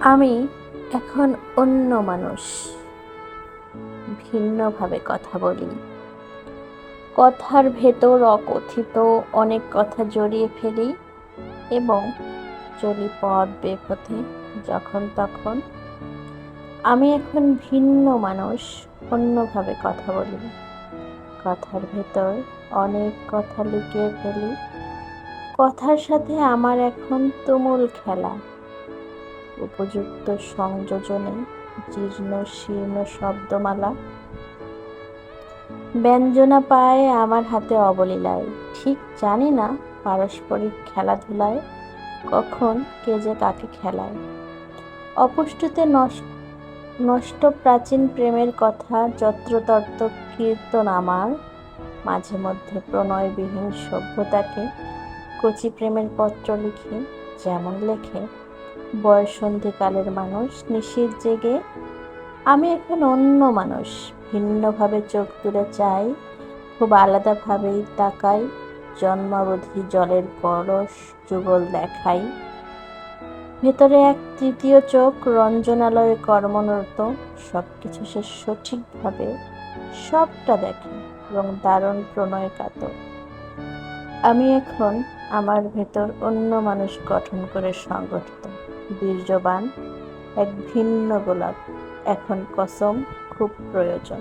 আমি এখন অন্য মানুষ। ভিন্নভাবে কথা বলি। কথার ভেতর অকথিত অনেক কথা জড়িয়ে ফেলি এবং চলি পথ বেপথে যখন তখন। আমি এখন ভিন্ন মানুষ, অন্যভাবে কথা বলি। কথার ভেতর অনেক কথা লুকিয়ে ফেলি। কথার সাথে আমার এখন তুমুল খেলা। উপযুক্ত সংযোজনে জীর্ণ, শীর্ণ শব্দমালা। ব্যঞ্জনা পায় আমার হাতে অবলীলায়। ঠিক জানি না পারস্পরিক খেলাধুলায় কখন কে যে কাকে খেলায়। অপুষ্টতে নষ্ট প্রাচীন প্রেমের কথা যত্রতত্র কীর্তন আমার। মাঝে মধ্যে প্রণয়বিহীন সভ্যতাকে কচি প্রেমের পত্র লিখে, যেমন লেখে বয়সন্ধিকালের মানুষ নিশীর জেগে, আমি এখন অন্য মানুষ। ভিন্নভাবে চোখ তুলে চাই, খুব আলাদাভাবেই তাকাই, জন্মাবধি জলের পরশ যুগল দেখাই। ভেতরে এক তৃতীয় চোখ রঞ্জনালয়ে কর্মরত সব কিছু সে সঠিকভাবে সবটা দেখে এবং দারুণ প্রণয় কাতর আমি এখন আমার ভেতর অন্য মানুষ গঠন করে সংগঠিত। বীর্যবান এক ভিন্ন গোলাপ। এখন কসম খুব প্রয়োজন।